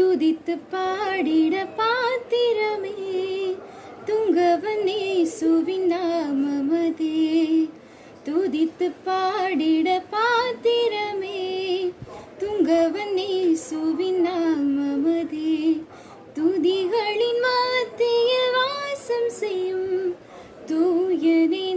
துதித்து பாடிட பாத்திரமே. துங்கவனே சுவின் நாமமதே. துதித்து பாடிட பாத்திரமே. துங்கவனே சுவின் நாமமதே. துதிகளின் மத்தியில் வாசம் செய்யும் தூயனே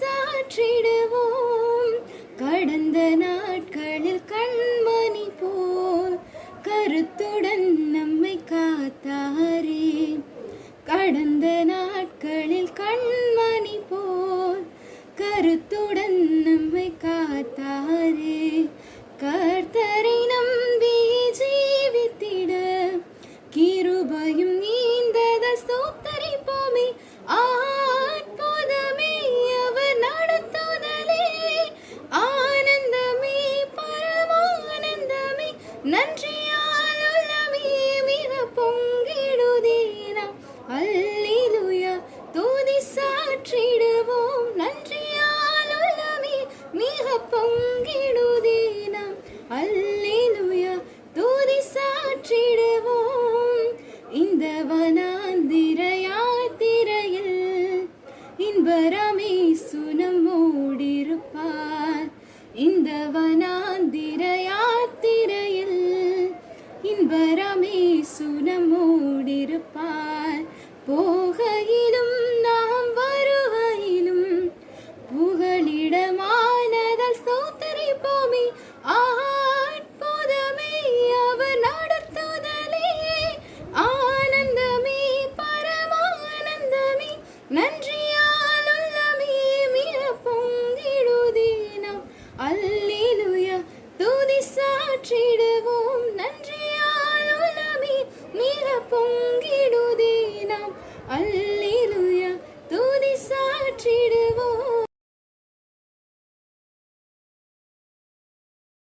சாற்றிடுவோம். கடந்த நாட்களில் கண்மணி போல் கருத்துடன் நம்மை காத்தாரே. கடந்த நாட்களில் பரமானந்தமே நன்றியால் உள்ளமே மிக பொங்கிடுதே நாம் தூதி சாற்றிடுவோம். நன்றியால் உள்ளமே மிக பொங்கிடுதே அல்லிலுயா தூதி சாற்றிடுவோம். இந்த வனாந்திர யாத்திரையில் இன்பரமே பொங்கிடுதே நாம் அள்ளி